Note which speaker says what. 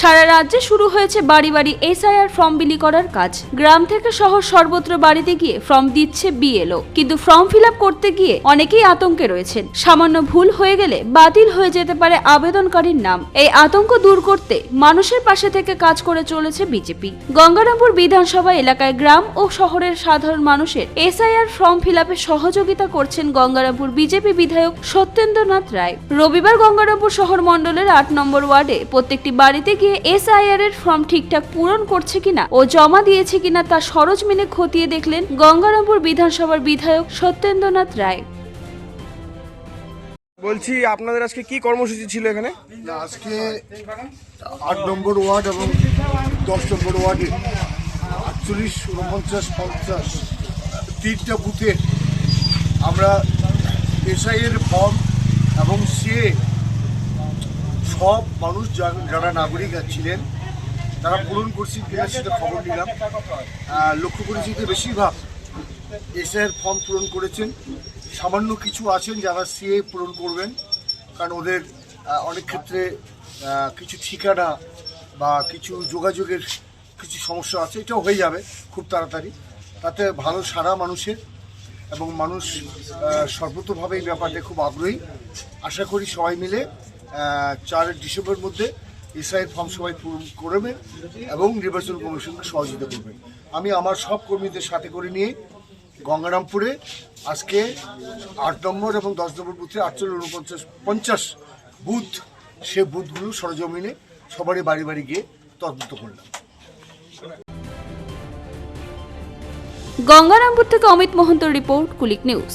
Speaker 1: সারা রাজ্যে শুরু হয়েছে বাড়ি বাড়ি এসআইআর ফর্ম বিলি করার কাজ। গ্রাম থেকে শহর সর্বত্র বাড়িতে গিয়ে ফর্ম দিচ্ছে বিএলও। কিন্তু ফর্ম ফিল করতে গিয়ে অনেকেই আতঙ্কে রয়েছেন। সামান্য ভুল হয়ে গেলে বাতিল হয়ে যেতে পারে আবেদনকারীর নাম। এই আতঙ্ক দূর করতে মানুষের পাশে থেকে কাজ করে চলেছে বিজেপি। গঙ্গারামপুর বিধানসভা এলাকায় গ্রাম ও শহরের সাধারণ মানুষের এসআইআর ফর্ম ফিল সহযোগিতা করছেন গঙ্গারামপুর বিজেপি বিধায়ক সত্যেন্দ্রনাথ রায়। রবিবার গঙ্গারামপুর শহর মণ্ডলের আট নম্বর ওয়ার্ডে প্রত্যেকটি বাড়িতে গিয়ে এসআইআর এর ফর্ম ঠিকঠাক পূরণ করছে কিনা ও জমা দিয়েছে কিনা তা সরজমিনে খতিয়ে দেখলেন গঙ্গারামপুর বিধানসভার বিধায়ক সত্যেন্দ্রনাথ রায়।
Speaker 2: বলছি আপনাদের আজকে কি কর্মসূচি ছিল এখানে?
Speaker 3: আজকে আট নম্বর ওয়ার্ড এবং দশ নম্বর ওয়ার্ডে আটচল্লিশ উনপঞ্চাশ পঞ্চাশ তিনটা বুথে আমরা এসআই এর ফর্ম এবং সে সব মানুষ যারা নাগরিক ছিলেন, তারা পূরণ করছি কিনা সেটা খবর নিলাম। লক্ষ্য করেছি যে বেশিরভাগ এসআই ফর্ম পূরণ করেছেন। সামান্য কিছু আছেন যারা সিএ পূরণ করবেন, কারণ ওদের অনেক ক্ষেত্রে কিছু ঠিকানা বা কিছু যোগাযোগের কিছু সমস্যা আছে, এটাও হয়ে যাবে খুব তাড়াতাড়ি। তাতে ভালো সারা মানুষের এবং মানুষ সর্বতভাবে এই ব্যাপারটা খুব আগ্রহী। আশা করি সবাই মিলে চার ডিসেম্বর মধ্যে এসআইয়ের ফর্ম সবাই পূরণ করবেন এবং নির্বাচন কমিশনকে সহযোগিতা করবেন আমি আমার সব কর্মীদের সাথে করে নিয়ে গঙ্গারামপুরে আজকে আট নম্বর এবং দশ নম্বর বুথে আটচল্লিশ, উনপঞ্চাশ, পঞ্চাশ বুথ, সে বুথগুলো সরজমিনে সবারই বাড়ি বাড়ি গিয়ে তদন্ত করলাম।
Speaker 1: গঙ্গারামপুর থেকে অমিত মহন্তর রিপোর্ট, কুলিক নিউজ।